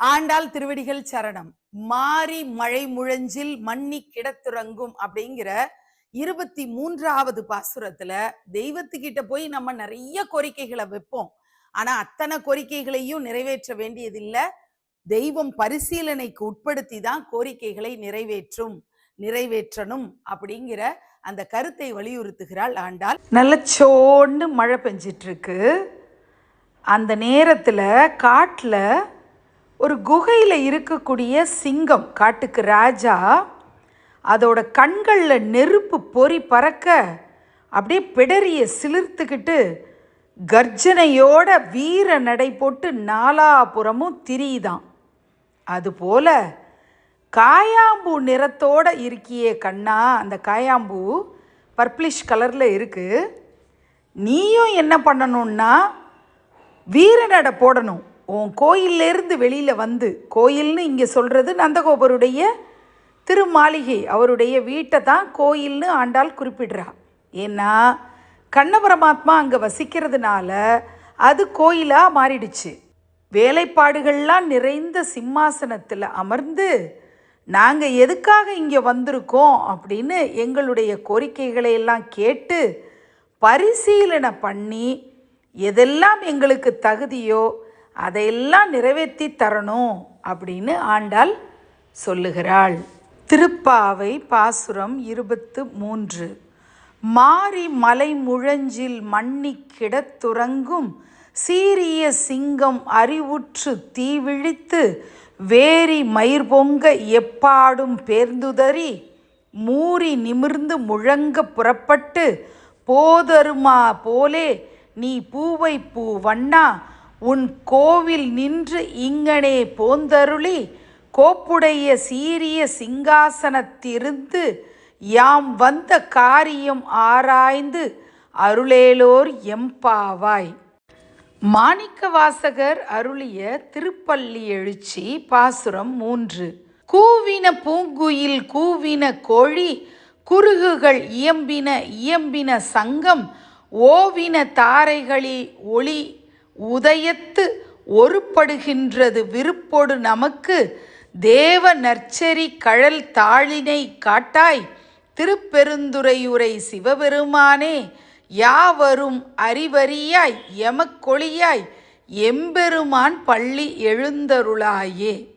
ஆண்டாள் திருவடிகள் சரணம். மாறி மழை முழஞ்சில் மண்ணி கிடத்துறங்கும் அப்படிங்கிற இருபத்தி மூன்றாவது பாசுரத்துல தெய்வத்துக்கிட்ட போய் நம்ம நிறைய கோரிக்கைகளை வைப்போம். ஆனா அத்தனை கோரிக்கைகளையும் நிறைவேற்ற வேண்டியதில்லை. தெய்வம் பரிசீலனைக்கு உட்படுத்தி தான் கோரிக்கைகளை நிறைவேற்றும் நிறைவேற்றணும் அப்படிங்கிற அந்த கருத்தை வலியுறுத்துகிறாள் ஆண்டாள். நல்ல சோன்னு மழை பெஞ்சிட்டு இருக்கு அந்த நேரத்தில் காட்டில் ஒரு குகையில் இருக்கக்கூடிய சிங்கம் காட்டுக்கு ராஜா அதோட கண்களில் நெருப்பு பொறி பறக்க அப்படியே பிடரிய சிலிர்த்துக்கிட்டு கர்ஜனையோட வீர நடை போட்டு நாலாபுறமும் திரியுதான் அதுபோல காயாம்பூ நிறத்தோட இருக்கியே கண்ணா அந்த காயாம்பூ பர்ப்ளிஷ் கலரில் இருக்குது நீயும் என்ன பண்ணணும்னா வீரநடை போடணும். உன் கோயிலேருந்து வெளியில் வந்து கோயில்னு இங்கே சொல்கிறது நந்தகோபருடைய திருமாளிகை. அவருடைய வீட்டை தான் கோயில்னு ஆண்டாள் குறிப்பிடுறா. ஏன்னா கண்ண பரமாத்மா அங்கே வசிக்கிறதுனால அது கோயிலாக மாறிடுச்சு. வேலைப்பாடுகள்லாம் நிறைந்த சிம்மாசனத்தில் அமர்ந்து நாங்கள் எதுக்காக இங்கே வந்திருக்கோம்? அப்படின்னு எங்களுடைய கோரிக்கைகளை எல்லாம் கேட்டு பரிசீலனை பண்ணி எதெல்லாம் எங்களுக்கு தகுதியோ அதையெல்லாம் நிறைவேற்றி தரணும் அப்படின்னு ஆண்டாள் சொல்லுகிறாள். திருப்பாவை பாசுரம் இருபத்து மூன்று. மாறி மலை முழஞ்சில் மண்ணி கிடத்துறங்கும் சீரிய சிங்கம் அறிவுற்று தீவிழித்து வேரி மயிர் பொங்க எப்பாடும் பேர்ந்துதறி மூறி நிமிர்ந்து முழங்க புறப்பட்டு போதருமா போலே நீ பூவை பூ வண்ணா உன் கோவில் நின்று இங்கனே போந்தருளி கோப்புடைய சீரிய சிங்காசனத்திருந்து யாம் வந்த காரியம் ஆராய்ந்து அருளேலோர் எம்பாவாய். மாணிக்கவாசகர் அருளிய திருப்பள்ளி எழுச்சி பாசுரம் மூன்று. கூவின பூங்குயில் கூவின கோழி குருகுகள் இயம்பின இயம்பின சங்கம் ஓவின தாரைகளி ஒளி உதயத்து ஒருப்படுகின்றது விருப்பொடு நமக்கு. தேவ நற்சரி கழல் தாளினை காட்டாய். திருப்பெருந்துறையுரை சிவபெருமானே யாவரும் அறிவறியாய் எமக்கொழியாய் எம்பெருமான் பள்ளி எழுந்தருளாயே.